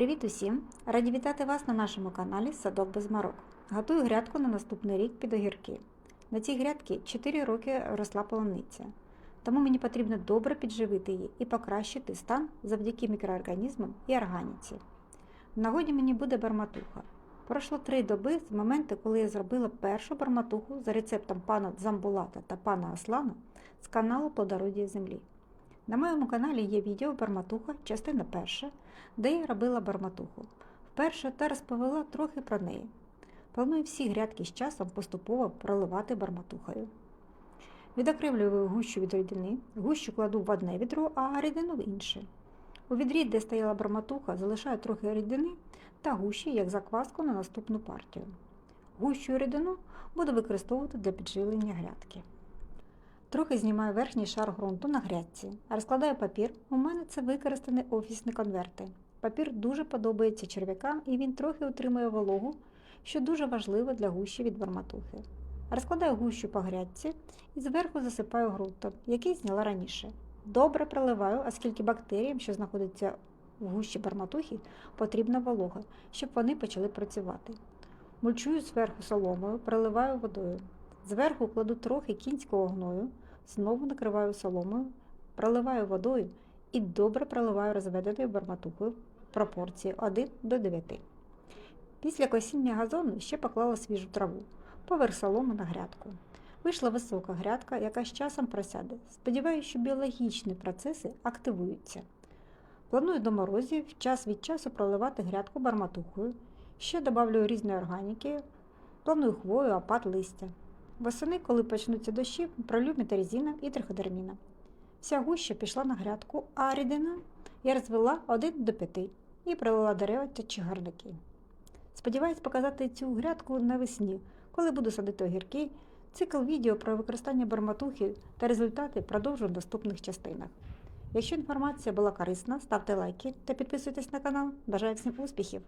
Привіт усім! Раді вітати вас на нашому каналі Садок без марок. Готую грядку на наступний рік під огірки. На цій грядці 4 роки росла полуниця, тому мені потрібно добре підживити її і покращити стан завдяки мікроорганізмам і органіці. В нагоді мені буде барматуха. Пройшло три доби з моменту, коли я зробила першу барматуху за рецептом пана Дзамбулата та пана Аслана з каналу Плодородія землі. На моєму каналі є відео Барматуха, частина перша, де я робила барматуху. Вперше та розповіла трохи про неї. Планую всі грядки з часом поступово проливати барматухою. Відокремлюю гущу від рідини, гущу кладу в одне відро, а рідину в інше. У відрі, де стояла барматуха, залишаю трохи рідини та гущі як закваску на наступну партію. Гущу рідину буду використовувати для підживлення грядки. Трохи знімаю верхній шар ґрунту на грядці, розкладаю папір. У мене це використані офісні конверти. Папір дуже подобається черв'якам і він трохи утримує вологу, що дуже важливо для гущі від барматухи. Розкладаю гущу по грядці і зверху засипаю ґрунтом, який зняла раніше. Добре проливаю, оскільки бактеріям, що знаходяться в гущі барматухи, потрібна волога, щоб вони почали працювати. Мульчую зверху соломою, проливаю водою. Зверху кладу трохи кінського гною, знову накриваю соломою, проливаю водою і добре проливаю розведеною барматухою в пропорції 1 до 9. Після косіння газону ще поклала свіжу траву, поверх соломи на грядку. Вийшла висока грядка, яка з часом просяде. Сподіваюся, що біологічні процеси активуються. Планую до морозів час від часу проливати грядку барматухою. Ще додавлю різної органіки, планую хвою, опад листя. Восени, коли почнуться дощі, пролю метарізіном і триходерміном. Вся гуща пішла на грядку, а рідина я розвела 1 до 5 і пролила дерева та чагарники. Сподіваюсь показати цю грядку навесні, коли буду садити огірки. Цикл відео про використання барматухи та результати продовжу в наступних частинах. Якщо інформація була корисна, ставте лайки та підписуйтесь на канал. Бажаю всім успіхів!